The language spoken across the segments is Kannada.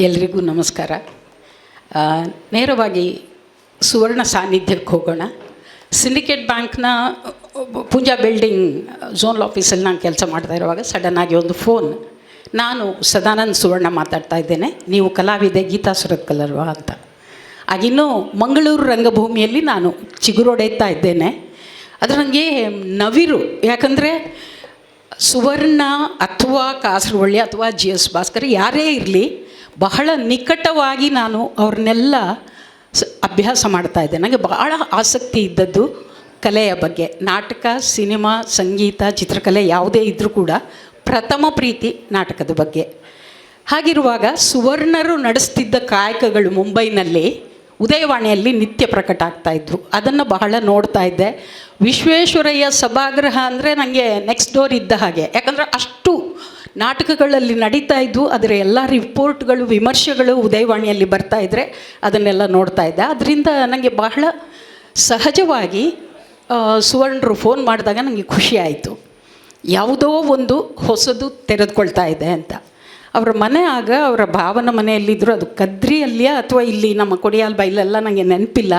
ಎಲ್ರಿಗೂ ನಮಸ್ಕಾರ. ನೇರವಾಗಿ ಸುವರ್ಣ ಸಾನ್ನಿಧ್ಯಕ್ಕೆ ಹೋಗೋಣ. ಸಿಂಡಿಕೇಟ್ ಬ್ಯಾಂಕ್ನ ಪೂಂಜಾ ಬಿಲ್ಡಿಂಗ್ ಝೋನ್ ಆಫೀಸಲ್ಲಿ ನಾನು ಕೆಲಸ ಮಾಡ್ತಾ ಇರುವಾಗ ಸಡನ್ನಾಗಿ ಒಂದು ಫೋನ್ ನಾನು ಸದಾನಂದ್ ಸುವರ್ಣ ಮಾತಾಡ್ತಾ ಇದ್ದೇನೆ. ನೀವು ಕಲಾವಿದೆ ಗೀತಾ ಸುರತ್ಕಲರ್ವಾ ಅಂತ. ಆಗಿನ್ನೂ ಮಂಗಳೂರು ರಂಗಭೂಮಿಯಲ್ಲಿ ನಾನು ಚಿಗುರೊಡೆಯುತ್ತಾ ಇದ್ದೇನೆ. ಅದು ನನಗೆ ನವಿರು. ಯಾಕಂದರೆ ಸುವರ್ಣ ಅಥವಾ ಕಾಸರವಳ್ಳಿ ಅಥವಾ ಜಿ ಎಸ್ ಭಾಸ್ಕರ್ ಯಾರೇ ಇರಲಿ ಬಹಳ ನಿಕಟವಾಗಿ ನಾನು ಅವ್ರನ್ನೆಲ್ಲ ಅಭ್ಯಾಸ ಮಾಡ್ತಾ ಇದ್ದೆ. ನನಗೆ ಬಹಳ ಆಸಕ್ತಿ ಇದ್ದದ್ದು ಕಲೆಯ ಬಗ್ಗೆ. ನಾಟಕ, ಸಿನಿಮಾ, ಸಂಗೀತ, ಚಿತ್ರಕಲೆ ಯಾವುದೇ ಇದ್ದರೂ ಕೂಡ ಪ್ರಥಮ ಪ್ರೀತಿ ನಾಟಕದ ಬಗ್ಗೆ. ಹಾಗಿರುವಾಗ ಸುವರ್ಣರು ನಡೆಸ್ತಿದ್ದ ಕಾಯಕಗಳು ಮುಂಬೈನಲ್ಲಿ ಉದಯವಾಣಿಯಲ್ಲಿ ನಿತ್ಯ ಪ್ರಕಟ ಆಗ್ತಾ ಇದ್ರು ಅದನ್ನು ಬಹಳ ನೋಡ್ತಾ ಇದ್ದೆ. ವಿಶ್ವೇಶ್ವರಯ್ಯ ಸಭಾಗೃಹ ಅಂದರೆ ನನಗೆ ನೆಕ್ಸ್ಟ್ ಡೋರ್ ಇದ್ದ ಹಾಗೆ. ಯಾಕಂದರೆ ಅಷ್ಟು ನಾಟಕಗಳಲ್ಲಿ ನಡೀತಾ ಇದ್ವು ಅದರ ಎಲ್ಲ ರಿಪೋರ್ಟ್ಗಳು, ವಿಮರ್ಶೆಗಳು ಉದಯವಾಣಿಯಲ್ಲಿ ಬರ್ತಾ ಇದ್ದರೆ ಅದನ್ನೆಲ್ಲ ನೋಡ್ತಾ ಇದ್ದೆ. ಅದರಿಂದ ನನಗೆ ಬಹಳ ಸಹಜವಾಗಿ ಸುವರ್ಣರು ಫೋನ್ ಮಾಡಿದಾಗ ನನಗೆ ಖುಷಿ ಆಯಿತು. ಯಾವುದೋ ಒಂದು ಹೊಸದು ತೆರೆದುಕೊಳ್ತಾ ಇದೆ ಅಂತ. ಅವರ ಮನೆ ಆಗ ಅವರ ಭಾವನ ಮನೆಯಲ್ಲಿದ್ದರು ಅದು ಕದ್ರಿಯಲ್ಲಿಯಾ ಅಥವಾ ಇಲ್ಲಿ ನಮ್ಮ ಕೊಡಿಯಾಲ್ ಬೈಲೆಲ್ಲ ನನಗೆ ನೆನಪಿಲ್ಲ.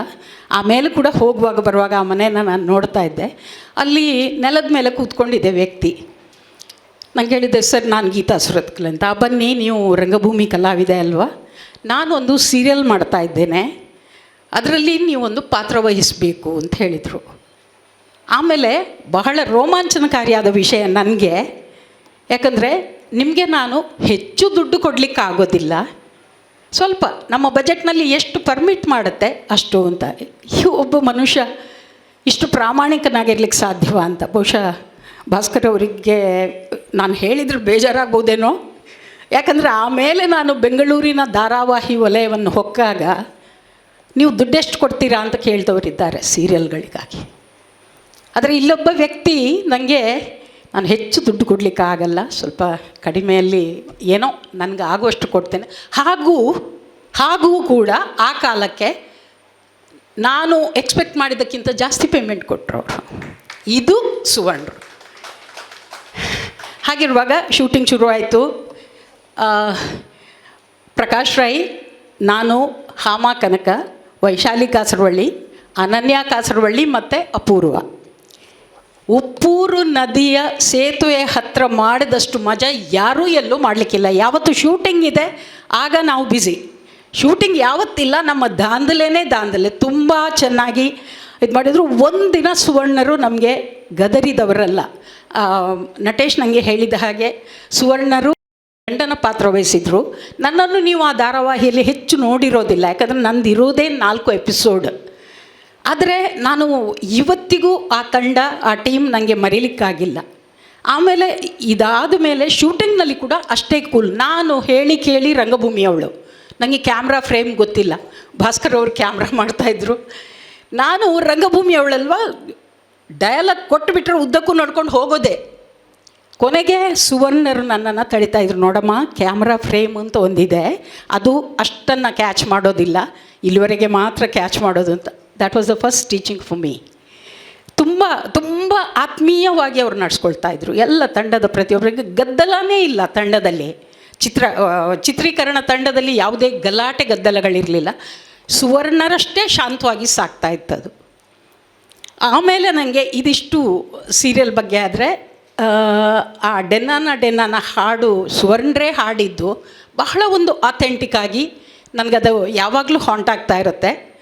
ಆಮೇಲೆ ಕೂಡ ಹೋಗುವಾಗ ಬರುವಾಗ ಆ ಮನೆಯನ್ನು ನಾನು ನೋಡ್ತಾ ಇದ್ದೆ. ಅಲ್ಲಿ ನೆಲದ ಮೇಲೆ ಕೂತ್ಕೊಂಡಿದ್ದೆ ವ್ಯಕ್ತಿ. ನಂಗೆ ಹೇಳಿದ್ದೆ, ಸರ್, ನಾನು ಗೀತಾ ಸುರತ್ಕಲ್ ಅಂತ. ಬನ್ನಿ, ನೀವು ರಂಗಭೂಮಿ ಕಲಾವಿದೆ ಅಲ್ವಾ? ನಾನೊಂದು ಸೀರಿಯಲ್ ಮಾಡ್ತಾ ಇದ್ದೇನೆ. ಅದರಲ್ಲಿ ನೀವೊಂದು ಪಾತ್ರ ವಹಿಸಬೇಕು ಅಂತ ಹೇಳಿದರು. ಆಮೇಲೆ ಬಹಳ ರೋಮಾಂಚನಕಾರಿಯಾದ ವಿಷಯ ನನಗೆ. ಯಾಕಂದರೆ ನಿಮಗೆ ನಾನು ಹೆಚ್ಚು ದುಡ್ಡು ಕೊಡಲಿಕ್ಕಾಗೋದಿಲ್ಲ. ಸ್ವಲ್ಪ ನಮ್ಮ ಬಜೆಟ್ನಲ್ಲಿ ಎಷ್ಟು ಪರ್ಮಿಟ್ ಮಾಡುತ್ತೆ ಅಷ್ಟು ಅಂತ. ಈ ಒಬ್ಬ ಮನುಷ್ಯ ಇಷ್ಟು ಪ್ರಾಮಾಣಿಕನಾಗಿರ್ಲಿಕ್ಕೆ ಸಾಧ್ಯವ ಅಂತ. ಬಹುಶಃ ಭಾಸ್ಕರ್ ಅವರಿಗೆ ನಾನು ಹೇಳಿದ್ರೆ ಬೇಜಾರಾಗ್ಬೋದೇನೋ? ಯಾಕಂದರೆ ಆಮೇಲೆ ನಾನು ಬೆಂಗಳೂರಿನ ಧಾರಾವಾಹಿ ವಲಯವನ್ನು ಹೊಕ್ಕಾಗ ನೀವು ದುಡ್ಡೆಷ್ಟು ಕೊಡ್ತೀರಾ ಅಂತ ಕೇಳ್ದವರಿದ್ದಾರೆ ಸೀರಿಯಲ್ಗಳಿಗಾಗಿ. ಆದರೆ ಇಲ್ಲೊಬ್ಬ ವ್ಯಕ್ತಿ ನನಗೆ ನಾನು ಹೆಚ್ಚು ದುಡ್ಡು ಕೊಡಲಿಕ್ಕೆ ಆಗಲ್ಲ ಸ್ವಲ್ಪ ಕಡಿಮೆಯಲ್ಲಿ ಏನೋ ನನಗೆ ಆಗುವಷ್ಟು ಕೊಡ್ತೇನೆ. ಹಾಗೂ ಹಾಗೂ ಕೂಡ ಆ ಕಾಲಕ್ಕೆ ನಾನು ಎಕ್ಸ್ಪೆಕ್ಟ್ ಮಾಡಿದ್ದಕ್ಕಿಂತ ಜಾಸ್ತಿ ಪೇಮೆಂಟ್ ಕೊಟ್ಟರು ಅವರು. ಇದು ಸುವರ್ಣರು ಹಾಗಿರುವಾಗ ಶೂಟಿಂಗ್ ಶುರುವಾಯಿತು. ಪ್ರಕಾಶ್ ರೈ, ನಾನು, ಹಾಮ ಕನಕ, ವೈಶಾಲಿ ಕಾಸರವಳ್ಳಿ, ಅನನ್ಯ ಕಾಸರವಳ್ಳಿ ಮತ್ತು ಅಪೂರ್ವ. ಉಪ್ಪೂರು ನದಿಯ ಸೇತುವೆ ಹತ್ತಿರ ಮಾಡಿದಷ್ಟು ಮಜಾ ಯಾರೂ ಎಲ್ಲೂ ಮಾಡಲಿಕ್ಕಿಲ್ಲ. ಯಾವತ್ತು ಶೂಟಿಂಗ್ ಇದೆ, ಆಗ ನಾವು ಬ್ಯುಸಿ ಶೂಟಿಂಗ್ ಯಾವತ್ತಿಲ್ಲ, ನಮ್ಮ ದಾಂಧಲೆನೇ ದಾಂಧಲೆ ತುಂಬ ಚೆನ್ನಾಗಿ ಇದು ಮಾಡಿದ್ರು, ಒಂದಿನ ಸುವರ್ಣರು ನಮಗೆ ಗದರಿದವರಲ್ಲ. ನಟೇಶ್ ನನಗೆ ಹೇಳಿದ ಹಾಗೆ, ಸುವರ್ಣರು ಗಂಡನ ಪಾತ್ರ ವಹಿಸಿದ್ರು. ನನ್ನನ್ನು ನೀವು ಆ ಧಾರಾವಾಹಿಯಲ್ಲಿ ಹೆಚ್ಚು ನೋಡಿರೋದಿಲ್ಲ, ಯಾಕಂದರೆ ನಂದು ಇರೋದೇ ನಾಲ್ಕು ಎಪಿಸೋಡ್. ಆದರೆ ನಾನು ಇವತ್ತಿಗೂ ಆ ತಂಡ, ಆ ಟೀಮ್ ನನಗೆ ಮರೀಲಿಕ್ಕಾಗಿಲ್ಲ. ಆಮೇಲೆ ಇದಾದ ಮೇಲೆ ಶೂಟಿಂಗ್ನಲ್ಲಿ ಕೂಡ ಅಷ್ಟೇ ಕೂಲ್. ನಾನು ಹೇಳಿ ಕೇಳಿ ರಂಗಭೂಮಿಯವಳು ನನಗೆ ಕ್ಯಾಮ್ರಾ ಫ್ರೇಮ್ ಗೊತ್ತಿಲ್ಲ. ಭಾಸ್ಕರ್ ಅವರು ಕ್ಯಾಮ್ರಾ ಮಾಡ್ತಾಯಿದ್ರು ನಾನು ರಂಗಭೂಮಿ ಅವಳಲ್ವಾ? ಡಯಲಾಗ್ ಕೊಟ್ಟುಬಿಟ್ರೆ ಉದ್ದಕ್ಕೂ ನೋಡ್ಕೊಂಡು ಹೋಗೋದೆ. ಕೊನೆಗೆ ಸುವರ್ಣರು ನನ್ನನ್ನು ತಳಿತಾ ಇದ್ರು. ನೋಡಮ್ಮ ಕ್ಯಾಮ್ರಾ ಫ್ರೇಮ್ ಅಂತ ಒಂದಿದೆ. ಅದು ಅಷ್ಟನ್ನು ಕ್ಯಾಚ್ ಮಾಡೋದಿಲ್ಲ. ಇಲ್ಲಿವರೆಗೆ ಮಾತ್ರ ಕ್ಯಾಚ್ ಮಾಡೋದು ಅಂತ. That was the first teaching for me ತುಂಬ ತುಂಬ ಆತ್ಮೀಯವಾಗಿ ಅವ್ರು ನಡ್ಸ್ಕೊಳ್ತಾ ಇದ್ರು. ಎಲ್ಲ ತಂಡದ ಪ್ರತಿಯೊಬ್ಬರಿಗೆ ಗದ್ದಲನೇ ಇಲ್ಲ ತಂಡದಲ್ಲಿ. ಚಿತ್ರ, ಚಿತ್ರೀಕರಣ ತಂಡದಲ್ಲಿ ಯಾವುದೇ ಗಲಾಟೆ ಗದ್ದಲಗಳಿರಲಿಲ್ಲ. ಸುವರ್ಣರಷ್ಟೇ ಶಾಂತವಾಗಿ ಸಾಕ್ತಾ ಇತ್ತದು ಆಮೇಲೆ ನನಗೆ ಇದಿಷ್ಟು ಸೀರಿಯಲ್ ಬಗ್ಗೆ ಆದರೆ ಆ ಡೆನ್ನಾನ ಡೆನ್ನಾನ ಹಾಡು ಸುವರ್ಣರೇ ಹಾಡಿದ್ದು ಬಹಳ ಒಂದು ಅಥೆಂಟಿಕ್ ಆಗಿ ನನಗದು ಯಾವಾಗಲೂ ಹಾಂಟ್ ಆಗ್ತಾ ಇರುತ್ತೆ.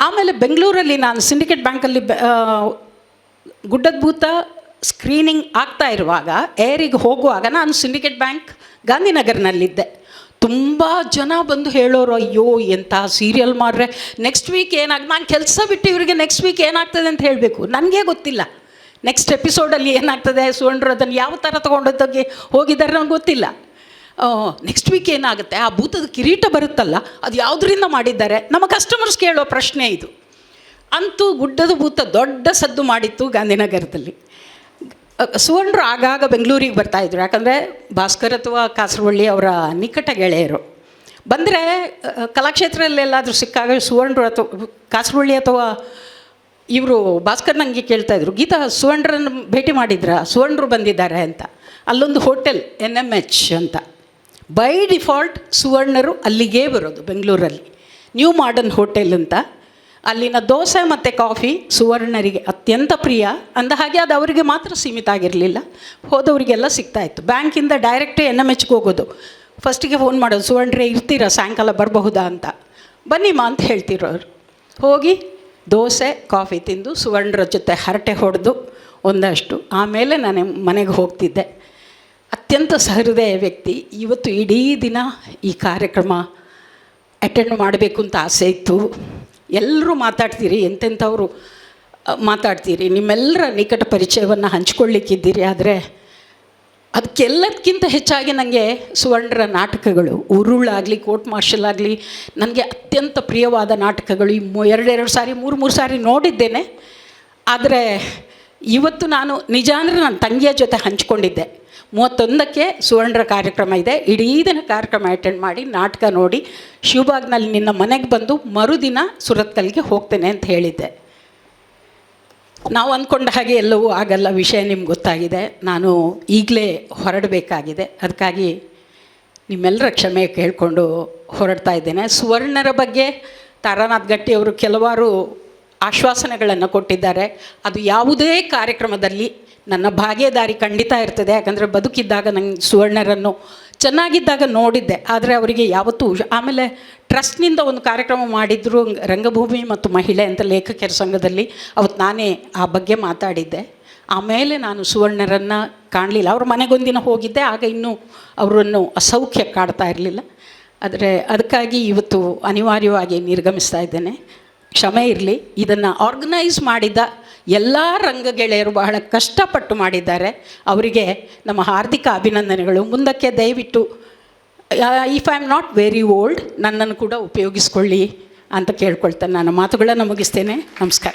ಆಮೇಲೆ ಬೆಂಗಳೂರಲ್ಲಿ ನಾನು ಸಿಂಡಿಕೇಟ್ ಬ್ಯಾಂಕಲ್ಲಿ ಬೆ- ಆ, ಗುಡ್ಡದ ಭೂತ ಸ್ಕ್ರೀನಿಂಗ್ ಆಗ್ತಾ ಇರುವಾಗ ಏರಿಗೆ ಹೋಗುವಾಗ ನಾನು ಸಿಂಡಿಕೇಟ್ ಬ್ಯಾಂಕ್ ಗಾಂಧಿನಗರ್ನಲ್ಲಿದ್ದೆ. ತುಂಬ ಜನ ಬಂದು ಹೇಳೋರು, ಅಯ್ಯೋ ಎಂಥ ಸೀರಿಯಲ್ ಮಾಡ್ರೆ? ನೆಕ್ಸ್ಟ್ ವೀಕ್ ಏನಾಗ ನಾನು ಕೆಲಸ ಬಿಟ್ಟು ಇವರಿಗೆ ನೆಕ್ಸ್ಟ್ ವೀಕ್ ಏನಾಗ್ತದೆ ಅಂತ ಹೇಳಬೇಕು. ನನಗೆ ಗೊತ್ತಿಲ್ಲ. ನೆಕ್ಸ್ಟ್ ಎಪಿಸೋಡಲ್ಲಿ ಏನಾಗ್ತದೆ? ಸುವರ್ಣರು ಅದನ್ನು ಯಾವ ಥರ ತೊಗೊಂಡೋಗಿ ಹೋಗಿದ್ದಾರೆ ನನಗೆ ಗೊತ್ತಿಲ್ಲ. ನೆಕ್ಸ್ಟ್ ವೀಕ್ ಏನಾಗುತ್ತೆ? ಆ ಭೂತದ ಕಿರೀಟ ಬರುತ್ತಲ್ಲ, ಅದು ಯಾವುದರಿಂದ ಮಾಡಿದ್ದಾರೆ? ನಮ್ಮ ಕಸ್ಟಮರ್ಸ್ ಕೇಳೋ ಪ್ರಶ್ನೆ ಇದು. ಅಂತೂ ಗುಡ್ಡದ ಭೂತ ದೊಡ್ಡ ಸದ್ದು ಮಾಡಿತ್ತು ಗಾಂಧಿನಗರದಲ್ಲಿ. ಸುವರ್ಣರು ಆಗಾಗ ಬೆಂಗಳೂರಿಗೆ ಬರ್ತಾಯಿದ್ರು ಯಾಕಂದರೆ ಭಾಸ್ಕರ್ ಅಥವಾ ಕಾಸರವಳ್ಳಿ ಅವರ ನಿಕಟ ಗೆಳೆಯರು. ಬಂದರೆ ಕಲಾಕ್ಷೇತ್ರದಲ್ಲೆಲ್ಲಾದರೂ ಸಿಕ್ಕಾಗ ಸುವರ್ಣರು ಅಥವಾ ಕಾಸರವಳ್ಳಿ ಅಥವಾ ಇವರು ಭಾಸ್ಕರ್ ನನಗೆ ಕೇಳ್ತಾಯಿದ್ರು ಗೀತಾ, ಸುವರ್ಣರನ್ನು ಭೇಟಿ ಮಾಡಿದ್ರ? ಸುವರ್ಣರು ಬಂದಿದ್ದಾರೆ ಅಂತ. ಅಲ್ಲೊಂದು ಹೋಟೆಲ್ ಎನ್ ಎಂ ಎಚ್ ಅಂತ. ಬೈ ಡಿಫಾಲ್ಟ್ ಸುವರ್ಣರು ಅಲ್ಲಿಗೇ ಬರೋದು ಬೆಂಗಳೂರಲ್ಲಿ. ನ್ಯೂ ಮಾಡರ್ನ್ ಹೋಟೆಲ್ ಅಂತ. ಅಲ್ಲಿನ ದೋಸೆ ಮತ್ತು ಕಾಫಿ ಸುವರ್ಣರಿಗೆ ಅತ್ಯಂತ ಪ್ರಿಯ. ಅಂದ ಹಾಗೆ ಅದು ಅವರಿಗೆ ಮಾತ್ರ ಸೀಮಿತ ಆಗಿರಲಿಲ್ಲ. ಹೋದವರಿಗೆಲ್ಲ ಸಿಗ್ತಾಯಿತ್ತು ಬ್ಯಾಂಕಿಂದ ಡೈರೆಕ್ಟ್ ಎನ್ ಎಂ ಎಚ್ಗೆ ಹೋಗೋದು. ಫಸ್ಟಿಗೆ ಫೋನ್ ಮಾಡೋದು. ಸುವರ್ಣರೇ ಇರ್ತೀರಾ? ಸಾಯಂಕಾಲ ಬರಬಹುದಾ ಅಂತ. ಬನ್ನಿಮ್ಮ ಅಂತ ಹೇಳ್ತಿರೋರು ಹೋಗಿ ದೋಸೆ, ಕಾಫಿ ತಿಂದು ಸುವರ್ಣರ ಜೊತೆ ಹರಟೆ ಹೊಡೆದು ಒಂದಷ್ಟು. ಆಮೇಲೆ ನಾನು ಮನೆಗೆ ಹೋಗ್ತಿದ್ದೆ. ಅತ್ಯಂತ ಸಹೃದಯ ವ್ಯಕ್ತಿ. ಇವತ್ತು ಇಡೀ ದಿನ ಈ ಕಾರ್ಯಕ್ರಮ ಅಟೆಂಡ್ ಮಾಡಬೇಕು ಅಂತ ಆಸೆ ಇತ್ತು. ಎಲ್ಲರೂ ಮಾತಾಡ್ತೀರಿ, ಎಂತೆಂಥವರು ಮಾತಾಡ್ತೀರಿ? ನಿಮ್ಮೆಲ್ಲರ ನಿಕಟ ಪರಿಚಯವನ್ನು ಹಂಚ್ಕೊಳ್ಳಿಕ್ಕಿದ್ದೀರಿ ಆದರೆ ಅದಕ್ಕೆಲ್ಲದಕ್ಕಿಂತ ಹೆಚ್ಚಾಗಿ ನನಗೆ ಸುವರ್ಣರ ನಾಟಕಗಳು, ಉರುಳಾಗಲಿ, ಕೋರ್ಟ್ ಮಾರ್ಷಲ್ ಆಗಲಿ, ನನಗೆ ಅತ್ಯಂತ ಪ್ರಿಯವಾದ ನಾಟಕಗಳು, ಈ ಎರಡೆರಡು ಸಾರಿ, ಮೂರು ಮೂರು ಸಾರಿ ನೋಡಿದ್ದೇನೆ. ಆದರೆ, ಇವತ್ತು ನಾನು ನಿಜ ಅಂದರೆ ನನ್ನ ತಂಗಿಯ ಜೊತೆ ಹಂಚ್ಕೊಂಡಿದ್ದೆ. ಮೂವತ್ತೊಂದಕ್ಕೆ ಸುವರ್ಣರ ಕಾರ್ಯಕ್ರಮ ಇದೆ. ಇಡೀ ದಿನ ಕಾರ್ಯಕ್ರಮ ಅಟೆಂಡ್ ಮಾಡಿ, ನಾಟಕ ನೋಡಿ, ಶಿವಬಾಗ್ನಲ್ಲಿ ನಿನ್ನ ಮನೆಗೆ ಬಂದು ಮರುದಿನ ಸುರತ್ಕಲ್ಗೆ ಹೋಗ್ತೇನೆ ಅಂತ ಹೇಳಿದ್ದೆ. ನಾವು ಅಂದ್ಕೊಂಡ ಹಾಗೆ ಎಲ್ಲವೂ ಆಗಲ್ಲ, ವಿಷಯ ನಿಮ್ಗೆ ಗೊತ್ತಾಗಿದೆ. ನಾನು ಈಗಲೇ ಹೊರಡಬೇಕಾಗಿದೆ. ಅದಕ್ಕಾಗಿ ನಿಮ್ಮೆಲ್ಲರ ಕ್ಷಮೆ ಕೇಳಿಕೊಂಡು ಹೊರಡ್ತಾ ಇದ್ದೇನೆ. ಸುವರ್ಣರ ಬಗ್ಗೆ ತಾರಾನಾಥ್ ಗಟ್ಟಿಯವರು ಕೆಲವಾರು ಆಶ್ವಾಸನೆಗಳನ್ನು ಕೊಟ್ಟಿದ್ದಾರೆ. ಅದು ಯಾವುದೇ ಕಾರ್ಯಕ್ರಮದಲ್ಲಿ ನನ್ನ ಭಾಗ್ಯದಾರಿ ಖಂಡಿತ ಇರ್ತದೆ. ಯಾಕಂದರೆ ಬದುಕಿದ್ದಾಗ ನಂಗೆ ಸುವರ್ಣರನ್ನು ಚೆನ್ನಾಗಿದ್ದಾಗ ನೋಡಿದ್ದೆ. ಆದರೆ ಅವರಿಗೆ ಯಾವತ್ತೂ ಆಮೇಲೆ ಟ್ರಸ್ಟ್ನಿಂದ ಒಂದು ಕಾರ್ಯಕ್ರಮ ಮಾಡಿದ್ರು ರಂಗಭೂಮಿ ಮತ್ತು ಮಹಿಳೆ ಅಂತ ಲೇಖಕರ ಸಂಘದಲ್ಲಿ ಅವತ್ತು ನಾನೇ ಆ ಬಗ್ಗೆ ಮಾತಾಡಿದ್ದೆ. ಆಮೇಲೆ ನಾನು ಸುವರ್ಣರನ್ನು ಕಾಣಲಿಲ್ಲ. ಅವ್ರ ಮನೆಗೊಂದಿನ ಹೋಗಿದ್ದೆ. ಆಗ ಇನ್ನೂ ಅವರನ್ನು ಅಸೌಖ್ಯ ಕಾಡ್ತಾ ಇರಲಿಲ್ಲ. ಆದರೆ ಅದಕ್ಕಾಗಿ ಇವತ್ತು ಅನಿವಾರ್ಯವಾಗಿ ನಿರ್ಗಮಿಸ್ತಾ ಇದ್ದೇನೆ. ಕ್ಷಮೆ ಇರಲಿ. ಇದನ್ನು ಆರ್ಗನೈಸ್ ಮಾಡಿದ ಎಲ್ಲ ರಂಗ ಗೆಳೆಯರು ಬಹಳ ಕಷ್ಟಪಟ್ಟು ಮಾಡಿದ್ದಾರೆ. ಅವರಿಗೆ ನಮ್ಮ ಹಾರ್ದಿಕ ಅಭಿನಂದನೆಗಳು. ಮುಂದಕ್ಕೆ ದಯವಿಟ್ಟು if I am not very old ನನ್ನನ್ನು ಕೂಡ ಉಪಯೋಗಿಸ್ಕೊಳ್ಳಿ ಅಂತ ಕೇಳ್ಕೊಳ್ತೇನೆ. ನಾನು ಮಾತುಗಳನ್ನು ಮುಗಿಸ್ತೇನೆ. ನಮಸ್ಕಾರ.